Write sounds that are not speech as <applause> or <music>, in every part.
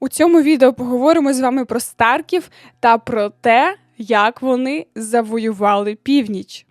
У цьому відео поговоримо з вами про Старків та про те, як вони завоювали північ.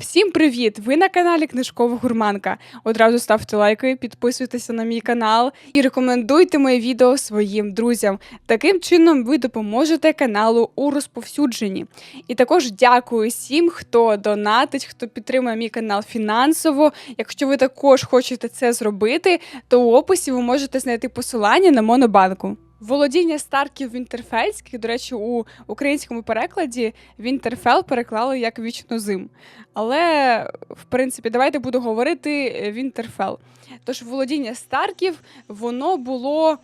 Всім привіт! Ви на каналі Книжкова Гурманка. Одразу ставте лайки, підписуйтеся на мій канал і рекомендуйте моє відео своїм друзям. Таким чином ви допоможете каналу у розповсюдженні. І також дякую всім, хто донатить, хто підтримує мій канал фінансово. Якщо ви також хочете це зробити, то у описі ви можете знайти посилання на Монобанку. Володіння Старків Вінтерфельських, до речі, у українському перекладі Вінтерфел переклали як вічнозим. Але, в принципі, давайте буду говорити Вінтерфел. Тож володіння Старків воно було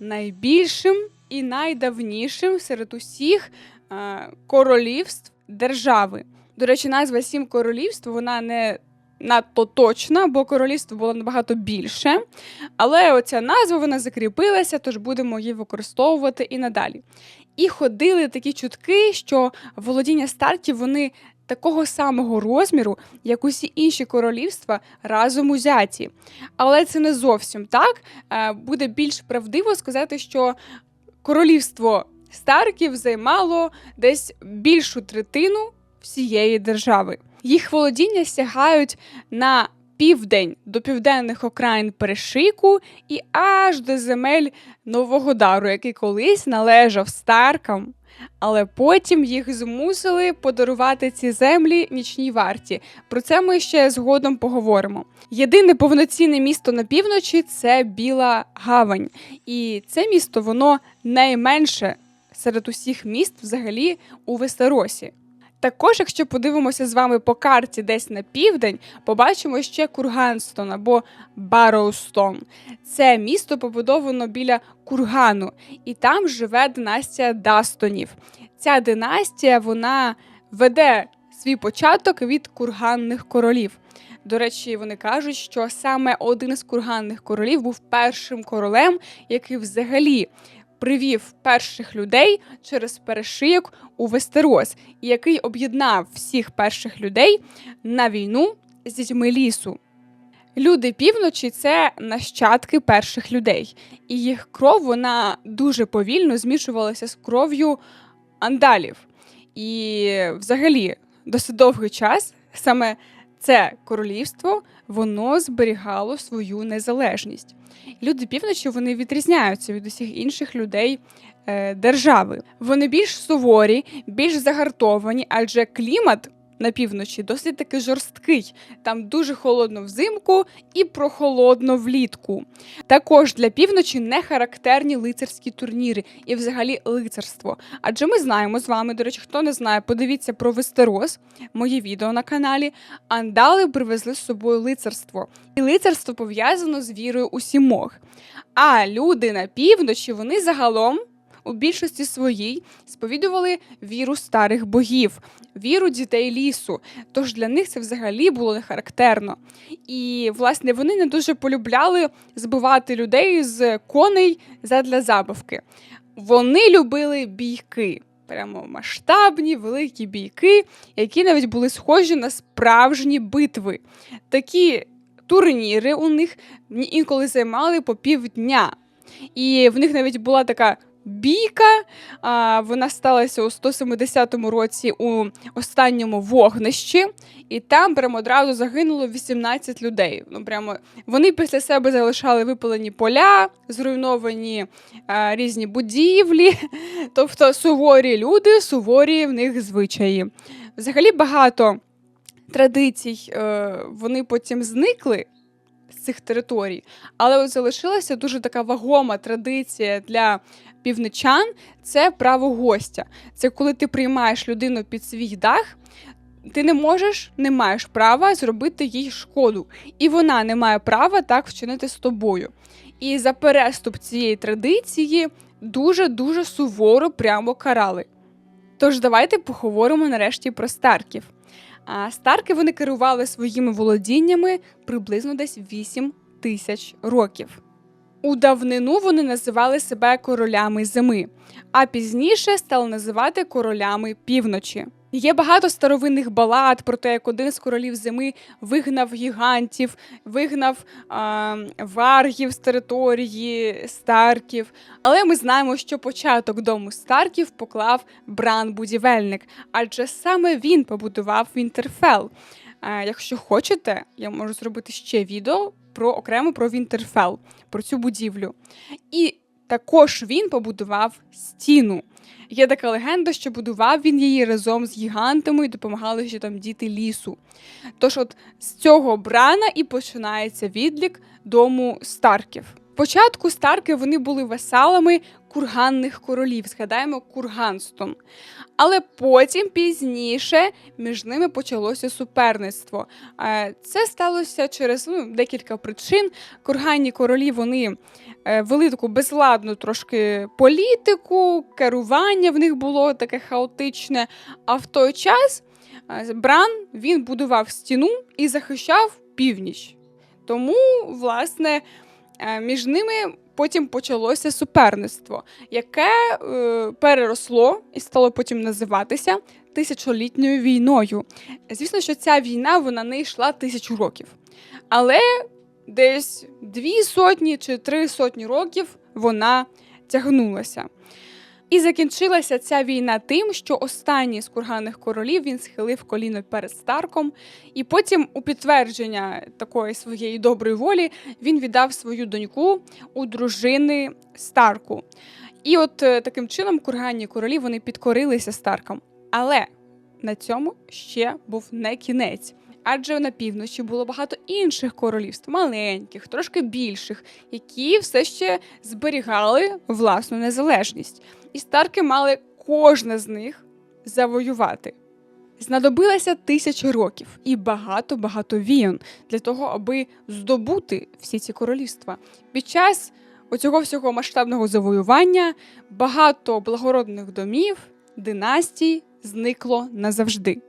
найбільшим і найдавнішим серед усіх е, королівств держави. До речі, назва Сім королівств вона не надто точна, бо королівство було набагато більше. Але оця назва вона закріпилася, тож будемо її використовувати і надалі. І ходили такі чутки, що володіння стартів вони такого самого розміру, як усі інші королівства разом узяті. Але це не зовсім так. Е, буде більш правдиво сказати, що королівство Старків займало десь більшу третину всієї держави. Їх володіння сягають на південь до південних окраїн Перешику і аж до земель Нового Дару, який колись належав Старкам. Але потім їх змусили подарувати ці землі нічній варті. Про це ми ще згодом поговоримо. Єдине повноцінне місто на півночі це Біла Гавань. І це місто воно найменше серед усіх міст взагалі у Вестеросі. Також, якщо подивимося з вами по карті десь на південь, побачимо ще Курганстон або Бароустон. Це місто побудовано біля кургану, і там живе династія Дастонів. Ця династія вона веде свій початок від курганних королів. До речі, вони кажуть, що саме один з курганних королів був першим королем, який взагалі привів перших людей через перешийок у Вестерос, який об'єднав всіх перших людей на війну з дітьми лісу. Люди півночі це нащадки перших людей, і їх кров вона дуже повільно змішувалася з кров'ю андалів. І, взагалі, досить довгий час саме це королівство воно зберігало свою незалежність. Люди півночі вони відрізняються від усіх інших людей е, держави. Вони більш суворі, більш загартовані, адже клімат на півночі досить таки жорсткий. Там дуже холодно взимку і прохолодно влітку. Також для півночі не характерні лицарські турніри і взагалі лицарство. Адже ми знаємо з вами, до речі, хто не знає, подивіться про Вестерос, моє відео на каналі. Андали привезли з собою лицарство. І лицарство пов'язано з вірою у сімох. А люди на півночі вони загалом у більшості своїй сповідували віру старих богів, віру дітей лісу. Тож для них це взагалі було не характерно. І, власне, вони не дуже полюбляли збивати людей з коней задля забавки. Вони любили бійки. Прямо масштабні, великі бійки, які навіть були схожі на справжні битви. Такі турніри у них інколи займали по півдня. І в них навіть була така бійка. А, Вона сталася у 170 році у останньому вогнищі, і там прямо одразу загинуло 18 людей. Ну прямо Вони після себе залишали випалені поля, зруйновані а, різні будівлі, <laughs> тобто суворі люди, суворі в них звичаї. Взагалі багато традицій е, вони потім зникли. Цих територій, але от залишилася дуже така вагома традиція для півничан це право гостя. Це коли ти приймаєш людину під свій дах. Ти не можеш, не маєш права зробити їй шкоду, і вона не має права так вчинити з тобою. І за переступ цієї традиції дуже-дуже суворо прямо карали. Тож давайте поговоримо нарешті про старків. А Старки вони керували своїми володіннями приблизно десь 8 тисяч років. У давнину вони називали себе королями зими, а пізніше стали називати королями півночі. Є багато старовинних балад про те, як один з королів зими вигнав гігантів, вигнав а, варгів з території Старків. Але ми знаємо, що початок дому Старків поклав Бран будівельник, адже саме він побудував Вінтерфел. А, якщо хочете, я можу зробити ще відео про окремо про Вінтерфел, про цю будівлю. І також він побудував стіну. Є така легенда, що будував він її разом з гігантами і допомагали ще там діти лісу. Тож, от з цього брана і починається відлік дому Старків. Спочатку Старки вони були васалами курганних королів, згадаємо Курганстон. Але потім пізніше між ними почалося суперництво. Е, Це сталося через ну, декілька причин. Курганні королі вони е, вели таку безладну трошки політику, керування в них було таке хаотичне. А в той час е, Бран він будував стіну і захищав північ. Тому, власне, між ними потім почалося суперництво, яке е, переросло і стало потім називатися тисячолітньою війною. Звісно, що ця війна вона не йшла тисячу років. Але десь дві сотні чи три сотні років вона тягнулася. І закінчилася ця війна тим, що останній з курганних королів він схилив коліно перед Старком, і потім, у підтвердження такої своєї доброї волі, він віддав свою доньку у дружини Старку. І от е, таким чином курганні королі вони підкорилися Старкам. Але на цьому ще був не кінець. Адже на півночі було багато інших королівств, маленьких, трошки більших, які все ще зберігали власну незалежність. І старки мали кожне з них завоювати. Знадобилося тисячі років і багато-багато війн для того, аби здобути всі ці королівства. Під час оцього всього масштабного завоювання багато благородних домів, династій зникло назавжди.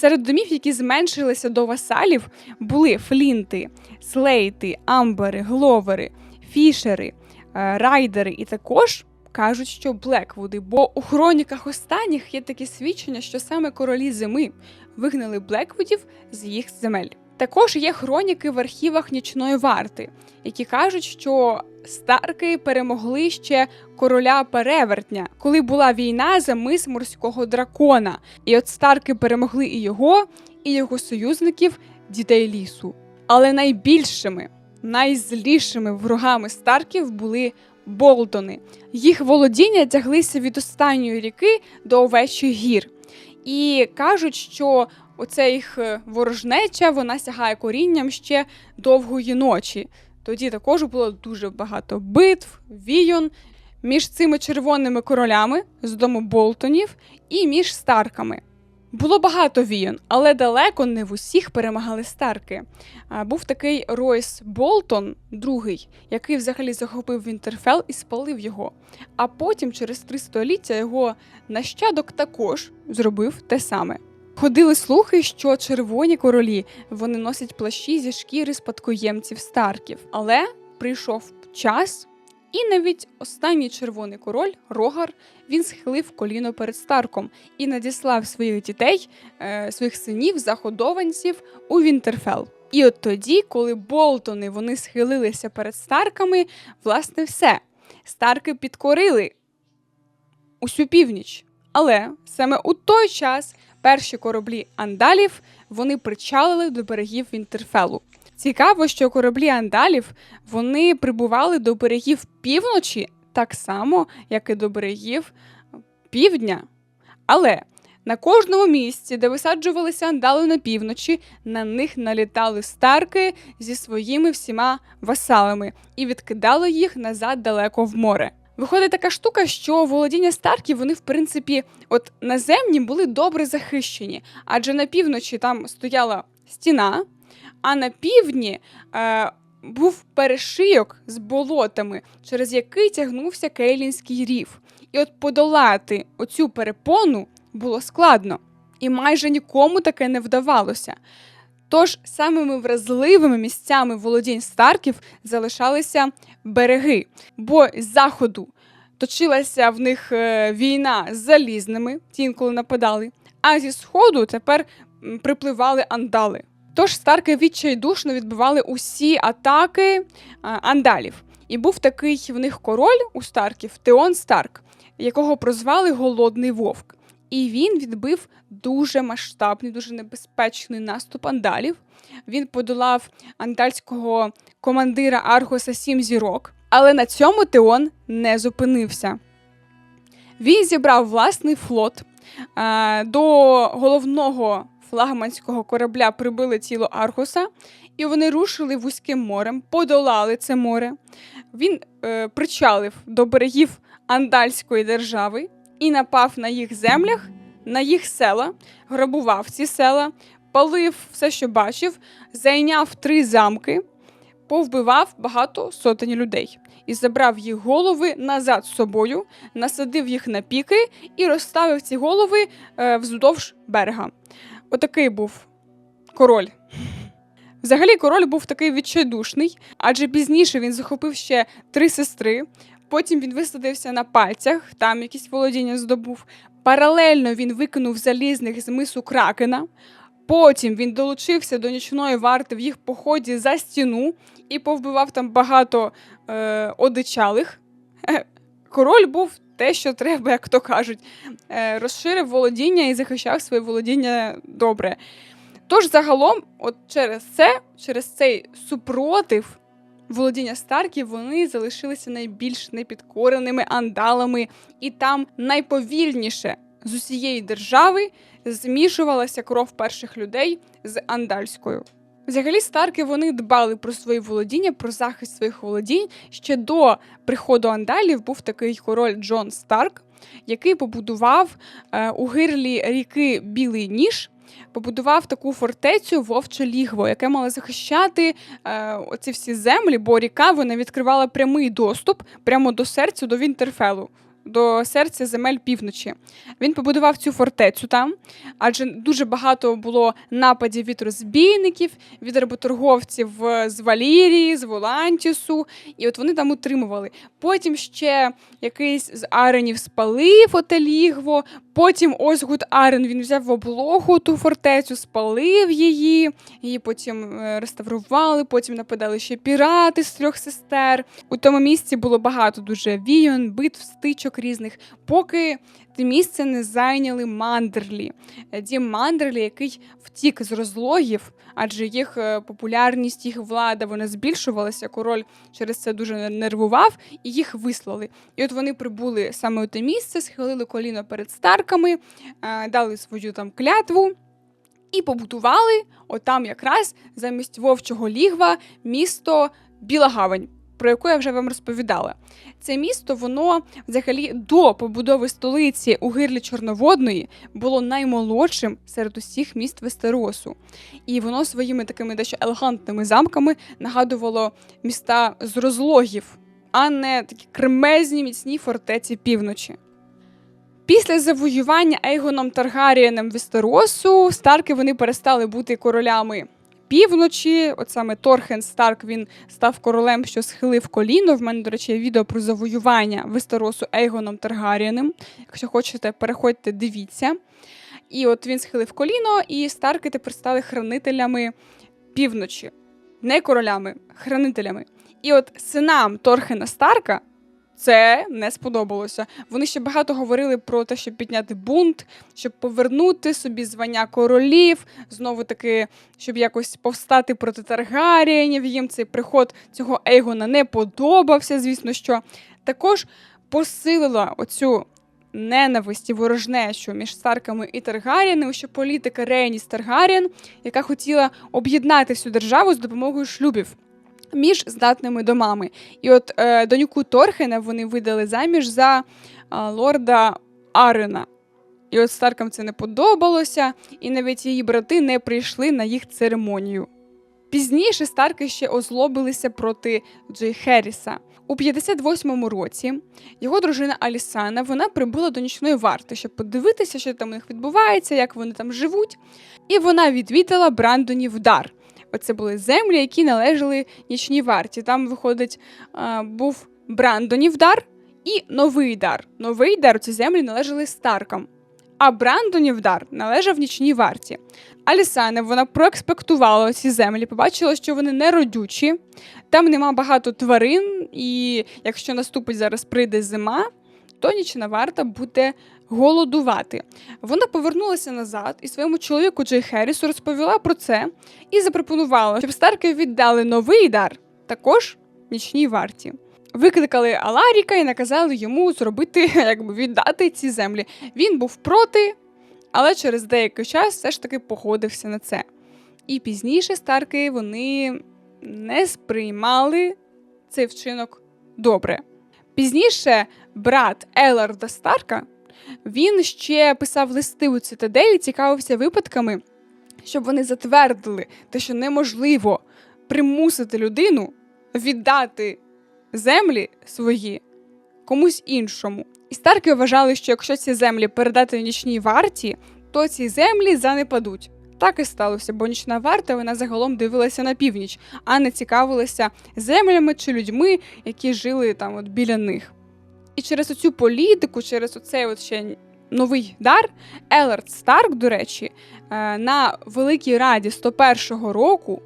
Серед домів, які зменшилися до васалів, були флінти, слейти, амбери, гловери, фішери, е, райдери і також кажуть, що Блеквуди, бо у хроніках останніх є таке свідчення, що саме королі зими вигнали Блеквудів з їх земель. Також є хроніки в архівах нічної варти, які кажуть, що старки перемогли ще короля перевертня, коли була війна за мис морського дракона. І от старки перемогли і його, і його союзників, дітей лісу. Але найбільшими, найзлішими ворогами старків були Болтони. Їх володіння тяглися від останньої ріки до овечих гір. І кажуть, що оця їх е, ворожнеча вона сягає корінням ще довгої ночі. Тоді також було дуже багато битв, війон між цими червоними королями з дому Болтонів і між старками. Було багато війн, але далеко не в усіх перемагали старки. Був такий Ройс Болтон, другий, який взагалі захопив Вінтерфел і спалив його. А потім, через три століття, його нащадок також зробив те саме. Ходили слухи, що червоні королі вони носять плащі зі шкіри спадкоємців старків, але прийшов час. І навіть останній червоний король Рогар він схилив коліно перед Старком і надіслав своїх дітей, е, своїх синів, заходованців у Вінтерфел. І от тоді, коли Болтони вони схилилися перед Старками, власне, все. Старки підкорили усю північ. Але саме у той час перші кораблі андалів вони причалили до берегів Вінтерфелу. Цікаво, що кораблі андалів вони прибували до берегів півночі так само, як і до берегів півдня. Але на кожному місці, де висаджувалися андали на півночі, на них налітали старки зі своїми всіма васалами і відкидали їх назад далеко в море. Виходить така штука, що володіння Старків, вони, в принципі, от наземні були добре захищені, адже на півночі там стояла стіна, а на півдні е, був перешийок з болотами, через який тягнувся Кейлінський рів. І от подолати оцю перепону було складно, і майже нікому таке не вдавалося. Тож самими вразливими місцями володінь Старків залишалися береги, бо з заходу точилася в них е, війна з залізними, ті інколи нападали. а зі сходу тепер припливали андали. Тож старки відчайдушно відбивали усі атаки е, андалів. І був такий в них король у старків Теон Старк, якого прозвали Голодний Вовк. І він відбив дуже масштабний, дуже небезпечний наступ андалів. Він подолав андальського командира Аргоса Сім зірок. Але на цьому Теон не зупинився. Він зібрав власний флот. До головного флагманського корабля прибили тіло Аргоса, і вони рушили вузьким морем, подолали це море. Він е, причалив до берегів Андальської держави і напав на їх землях, на їх села, грабував ці села, палив все, що бачив, зайняв три замки, повбивав багато сотень людей і забрав їх голови назад з собою, насадив їх на піки і розставив ці голови е, вздовж берега. Отакий був король. Взагалі, король був такий відчайдушний, адже пізніше він захопив ще три сестри. Потім він висадився на пальцях, там якісь володіння здобув. Паралельно він викинув залізних з мису кракена. Потім він долучився до нічної варти в їх поході за стіну і повбивав там багато е, одичалих. Король був те, що треба, як то кажуть, е, розширив володіння і захищав своє володіння добре. Тож, загалом, от через це, через цей супротив володіння Старків, вони залишилися найбільш непідкореними андалами, і там найповільніше з усієї держави змішувалася кров перших людей з андальською. Взагалі, старки вони дбали про свої володіння, про захист своїх володінь. Ще до приходу андалів був такий король Джон Старк, який побудував е, у гирлі ріки Білий Ніж. Побудував таку фортецю Вовче Лігво, яке мало захищати е, оці всі землі, бо ріка вона відкривала прямий доступ прямо до серця, до Вінтерфелу, до серця земель півночі. Він побудував цю фортецю там, адже дуже багато було нападів від розбійників, від работорговців з Валірії, з Волантісу, і от вони там утримували. Потім ще якийсь з Аренів спалив оте лігво. Потім Озгуд Арен він взяв в облогу ту фортецю, спалив її, її потім е, реставрували, потім нападали ще пірати з трьох сестер. У тому місці було багато дуже війн, битв, стичок різних, поки місце не зайняли мандерлі. Е, Дім Мандерлі, який втік з розлогів, адже їх е, популярність, їх влада вона збільшувалася. Король через це дуже нервував і їх вислали. І от вони прибули саме у те місце, схилили коліно перед старками, е, дали свою там клятву. І побудували отам якраз замість вовчого лігва місто Біла Гавань, про яке я вже вам розповідала. Це місто, воно взагалі до побудови столиці у гирлі Чорноводної було наймолодшим серед усіх міст Вестеросу. І воно своїми такими дещо елегантними замками нагадувало міста з розлогів, а не такі кремезні міцні фортеці півночі. Після завоювання Ейгоном Таргарієнем Вестеросу Старки вони перестали бути королями півночі. От саме Торхен Старк він став королем, що схилив коліно. В мене, до речі, є відео про завоювання Вестеросу Ейгоном Таргарієнем. Якщо хочете, переходьте, дивіться. І от він схилив коліно, і Старки тепер стали хранителями півночі. Не королями, хранителями. І от синам Торхена Старка це не сподобалося. Вони ще багато говорили про те, щоб підняти бунт, щоб повернути собі звання королів, знову таки, щоб якось повстати проти Таргарієнів. Їм цей приход цього Ейгона не подобався, звісно, що також посилила оцю ненависть і ворожнечу між Старками і Таргарієнами, що політика Рейніс Таргарієн, яка хотіла об'єднати всю державу з допомогою шлюбів між здатними домами. І от е, доньку Торхена вони видали заміж за е, лорда Арена. І от Старкам це не подобалося, і навіть її брати не прийшли на їх церемонію. Пізніше Старки ще озлобилися проти Джей Херріса. У 58-му році його дружина Алісана вона прибула до нічної варти, щоб подивитися, що там у них відбувається, як вони там живуть. І вона відвідала Брандонів дар. Оце були землі, які належали нічній варті. Там, виходить, був Брандонів дар і новий дар. Новий дар ці землі належали Старкам. А Брандонів дар належав нічній варті. Алісане вона проекспектувала ці землі, побачила, що вони не родючі, там нема багато тварин, і якщо наступить зараз прийде зима, то нічна варта буде голодувати. Вона повернулася назад і своєму чоловіку Джей Херрісу розповіла про це і запропонувала, щоб Старки віддали новий дар, також нічній варті. Викликали Аларіка і наказали йому зробити, <laughs> якби віддати ці землі. Він був проти, але через деякий час все ж таки погодився на це. І пізніше Старки вони не сприймали цей вчинок добре. Пізніше брат Еларда Старка він ще писав листи у цитаделі, цікавився випадками, щоб вони затвердили те, що неможливо примусити людину віддати землі свої комусь іншому. І Старки вважали, що якщо ці землі передати нічній варті, то ці землі занепадуть. Так і сталося, бо нічна варта вона загалом дивилася на північ, а не цікавилася землями чи людьми, які жили там от біля них. І через оцю політику, через оцей от ще новий дар, Елард Старк, до речі, е, на Великій Раді 101-го року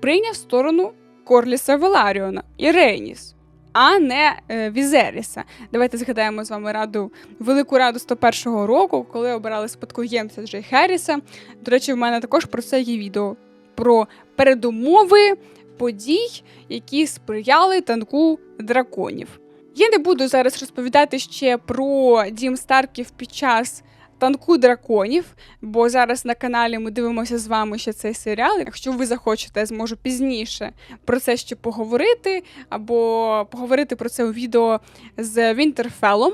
прийняв сторону Корліса Веларіона і Рейніс, а не е, Візеріса. Давайте згадаємо з вами раду Велику Раду 101-го року, коли обирали спадкоємця Джей Херріса. До речі, в мене також про це є відео про передумови подій, які сприяли танку драконів. Я не буду зараз розповідати ще про дім Старків під час танку драконів, бо зараз на каналі ми дивимося з вами ще цей серіал. Якщо ви захочете, я зможу пізніше про це ще поговорити, або поговорити про це у відео з Вінтерфелом.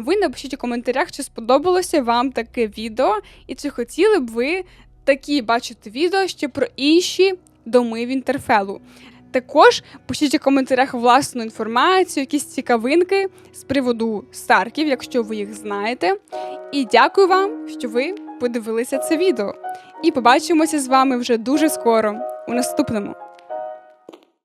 Ви напишіть у коментарях, чи сподобалося вам таке відео, і чи хотіли б ви такі бачити відео ще про інші доми Вінтерфелу. Також пишіть у коментарях власну інформацію, якісь цікавинки з приводу Старків, якщо ви їх знаєте. І дякую вам, що ви подивилися це відео. І побачимося з вами вже дуже скоро у наступному.